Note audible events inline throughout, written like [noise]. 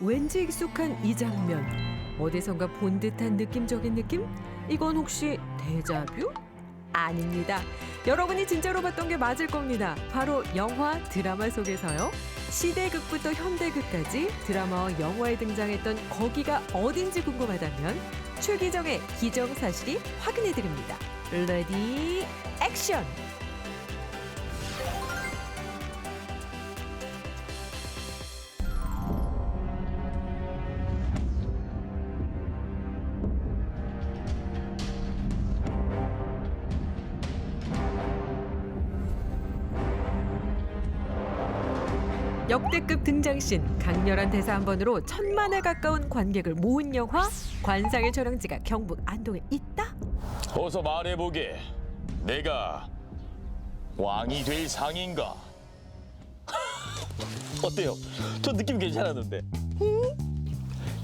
왠지 익숙한 이 장면. 어디선가 본 듯한 느낌적인 느낌? 이건 혹시 데자뷰? 아닙니다. 여러분이 진짜로 봤던 게 맞을 겁니다. 바로 영화, 드라마 속에서요. 시대극부터 현대극까지 드라마와 영화에 등장했던 거기가 어딘지 궁금하다면 최기정의 기정사실이 확인해 드립니다. 레디 액션! 역대급 등장신, 강렬한 대사 한 번으로 천만에 가까운 관객을 모은 영화 관상의 촬영지가 경북 안동에 있다. 어서 말해보게. 내가 왕이 될 상인가? [laughs] 어때요? 저 느낌 괜찮았는데.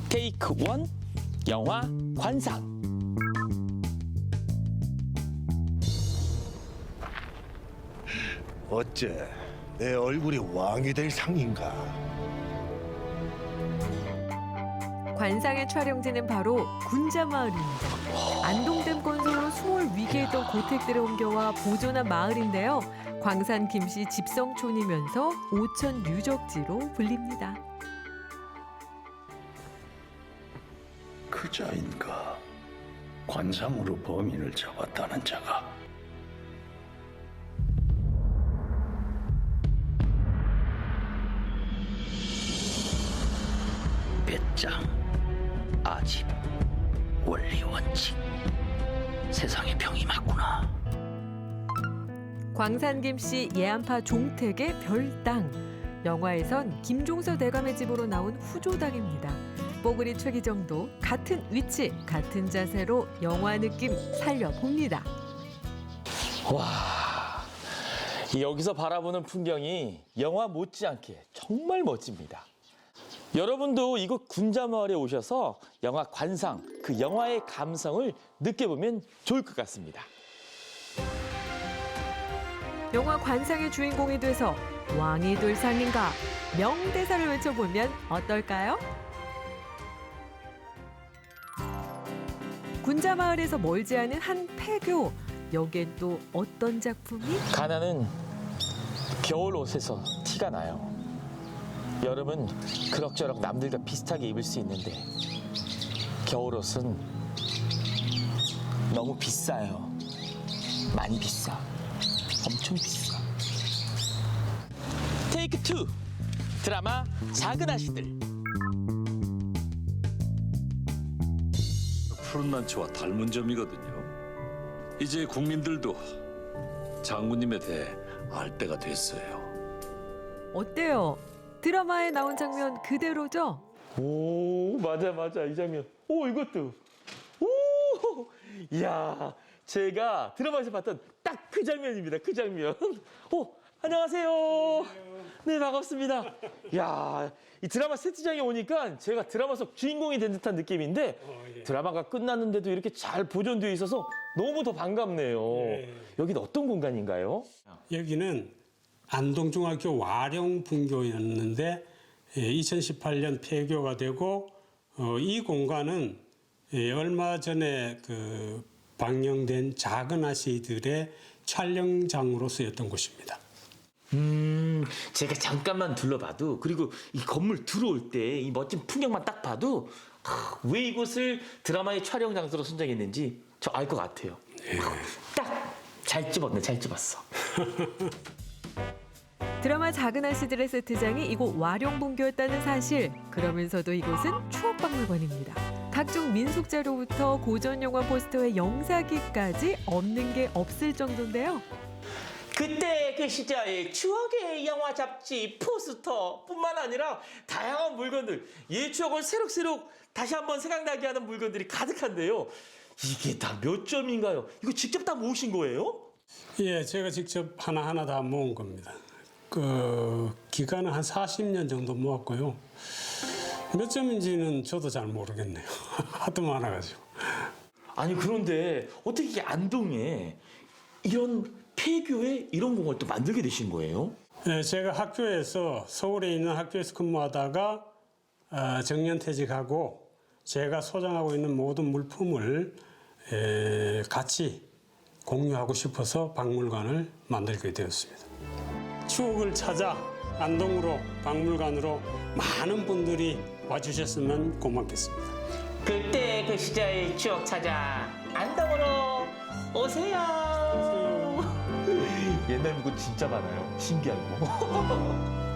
테이크 원 영화 관상. 어째 내 얼굴이 왕이 될 상인가? 관상의 촬영지는 바로 군자마을입니다. 안동댐 건설로 수월 위기에 있던 고택들을 옮겨와 보존한 마을인데요. 광산 김씨 집성촌이면서 오천 유적지로 불립니다. 그자인가 관상으로 범인을 잡았다는 자가 배짱 아집 원리 원칙 세상의 병이 맞구나 광산 김씨 예안파 종택의 별당. 영화에선 김종서 대감의 집으로 나온 후조당입니다. 뽀글이 최기정도 같은 위치, 같은 자세로 영화 느낌 살려봅니다. 와. 여기서 바라보는 풍경이 영화 못지않게 정말 멋집니다. 여러분도 이곳 군자마을에 오셔서 영화 관상, 그 영화의 감성을 느껴보면 좋을 것 같습니다. 영화 관상의 주인공이 돼서 왕이 될 상인가 명대사를 외쳐보면 어떨까요? 군자마을에서 멀지 않은 한 폐교 여기엔 또 어떤 작품이? 가나는 겨울 옷에서 티가 나요. 여름은 그럭저럭 남들과 비슷하게 입을 수 있는데 겨울 옷은 너무 비싸요. 많이 비싸. 엄청 비싸. 테이크 투 드라마 작은 아씨들. 푸른 난치와 닮은 점이거든요. 이제 국민들도 장군님에 대해 알 때가 됐어요. 어때요? 드라마에 나온 장면 그대로죠? 오 맞아 맞아 이 장면. 오 이것도. 오 이야 제가 드라마에서 봤던 딱 그 장면입니다. 그 장면. 오 안녕하세요. 네 반갑습니다. 야, 이 드라마 세트장에 오니까 제가 드라마 속 주인공이 된 듯한 느낌인데 드라마가 끝났는데도 이렇게 잘 보존되어 있어서 너무 더 반갑네요. 여기는 어떤 공간인가요? 여기는 안동중학교 와령분교였는데 2018년 폐교가 되고 어, 이 공간은 예, 얼마 전에 그 방영된 작은 아씨들의 촬영장으로 쓰였던 곳입니다. 음, 제가 잠깐만 둘러봐도 그리고 이 건물 들어올 때 이 멋진 풍경만 딱 봐도 아, 왜 이곳을 드라마의 촬영 장소로 선정했는지 저 알 것 같아요. 딱잘 집었네, 잘 집었어. [laughs] 드라마 작은 아씨들의 세트장이 이곳 와룡분교였다는 사실. 그러면서도 이곳은 추억박물관입니다. 각종 민속 자료부터 고전 영화 포스터의 영사기까지 없는 게 없을 정도인데요. 그때 그 시절 추억의 영화 잡지 포스터뿐만 아니라 다양한 물건들, 옛 추억을 새록새록 다시 한번 생각나게 하는 물건들이 가득한데요. 이게 다 몇 점인가요? 이거 직접 다 모으신 거예요? 예, 제가 직접 하나하나 다 모은 겁니다. 그 기간은 한 40년 정도 모았고요. 몇 점인지는 저도 잘 모르겠네요. [laughs] 하도 많아가지고. 아니 그런데 어떻게 안동에 이런 폐교에 이런 공원을 또 만들게 되신 거예요? 예, 제가 학교에서 서울에 있는 학교에서 근무하다가 어, 정년퇴직하고 제가 소장하고 있는 모든 물품을 에, 같이 공유하고 싶어서 박물관을 만들게 되었습니다. 추억을 찾아 안동으로 박물관으로 많은 분들이 와주셨으면 고맙겠습니다. 그때 그 시절 추억 찾아 안동으로 오세요. 옛날 물건 진짜 많아요. 신기하고. [laughs]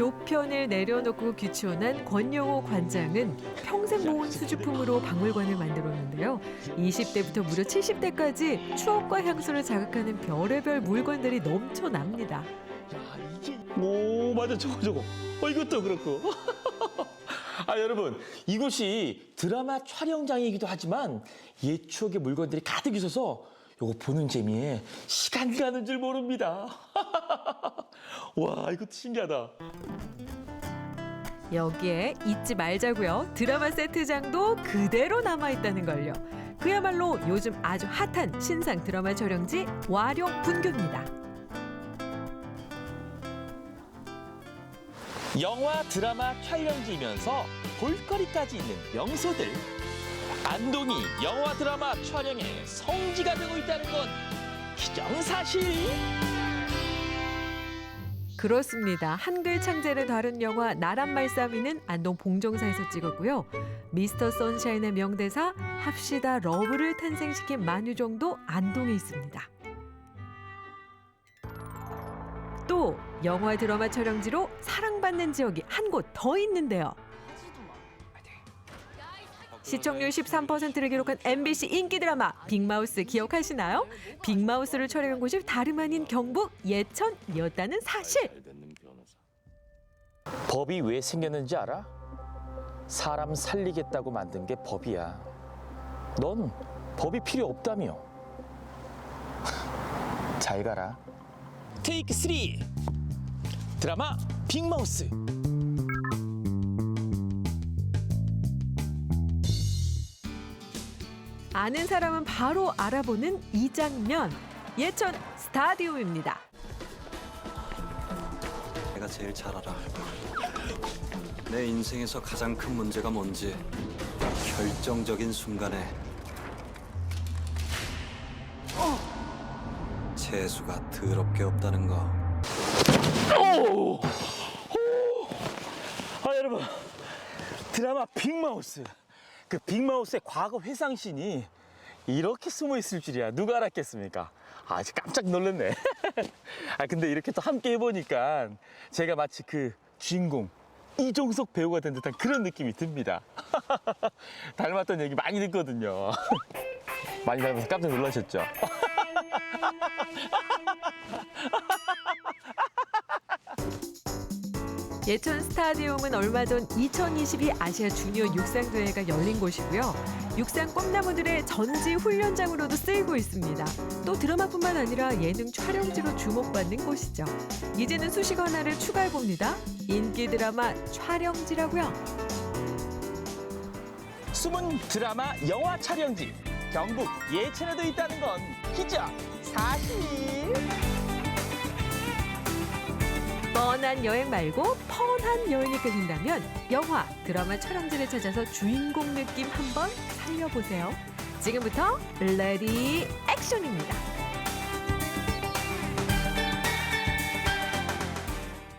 교편을 내려놓고 귀촌한 권영호 관장은 평생 모은 수집품으로 박물관을 만들었는데요. 20대부터 무려 70대까지 추억과 향수를 자극하는 별의별 물건들이 넘쳐납니다. 오 맞아 저거 저거. 어 이것도 그렇고. [laughs] 아 여러분 이곳이 드라마 촬영장이기도 하지만 옛 추억의 물건들이 가득 있어서 요거 보는 재미에 시간 가는 줄 모릅니다. [laughs] 와 이것도 신기하다. 여기에 잊지 말자고요. 드라마 세트장도 그대로 남아 있다는 걸요. 그야말로 요즘 아주 핫한 신상 드라마 촬영지 와룡 분교입니다. 영화 드라마 촬영지이면서 볼거리까지 있는 명소들 안동이 영화 드라마 촬영의 성지가 되고 있다는 건 기정사실 그렇습니다. 한글 창제를 다룬 영화 나란 말싸미는 안동 봉정사에서 찍었고요. 미스터 선샤인의 명대사 합시다 러브를 탄생시킨 만유정도 안동에 있습니다. 또 영화 드라마 촬영지로 사랑받는 지역이 한 곳 더 있는데요. 시청률 13%를 기록한 MBC 인기 드라마 빅마우스 기억하시나요? 빅마우스를 촬영한 곳이 다름 아닌 경북 예천이었다는 사실. 법이 왜 생겼는지 알아? 사람 살리겠다고 만든 게 법이야 넌 법이 필요 없다며 [laughs] 잘 가라 테이크 3 드라마 빅마우스 아는 사람은 바로 알아보는 이 장면. 예천 스타디움입니다. 내가 제일 잘 알아. 내 인생에서 가장 큰 문제가 뭔지 결정적인 순간에 재수가 더럽게 없다는 거. 아 여러분 드라마 빅마우스 그 빅마우스의 과거 회상신이 이렇게 숨어 있을 줄이야. 누가 알았겠습니까? 아 깜짝 놀랐네. [laughs] 아 근데 이렇게 또 함께 해보니까 제가 마치 그 주인공 이종석 배우가 된 듯한 그런 느낌이 듭니다. [laughs] 닮았던 얘기 많이 듣거든요. [laughs] 많이 닮아서 깜짝 놀라셨죠 예천 스타디움은 얼마 전 2022 아시아 주니어 육상 대회가 열린 곳이고요. 육상 꿈나무들의 전지 훈련장으로도 쓰이고 있습니다. 또 드라마뿐만 아니라 예능 촬영지로 주목받는 곳이죠. 이제는 수식 하나를 추가해 봅니다. 인기 드라마 촬영지라고요. 숨은 드라마 영화 촬영지 경북 예천에도 있다는 건 기적 사실 뻔한 여행 말고 펀한 여행이 끌린다면 영화, 드라마 촬영지를 찾아서 주인공 느낌 한번 살려보세요. 지금부터 레디 액션입니다.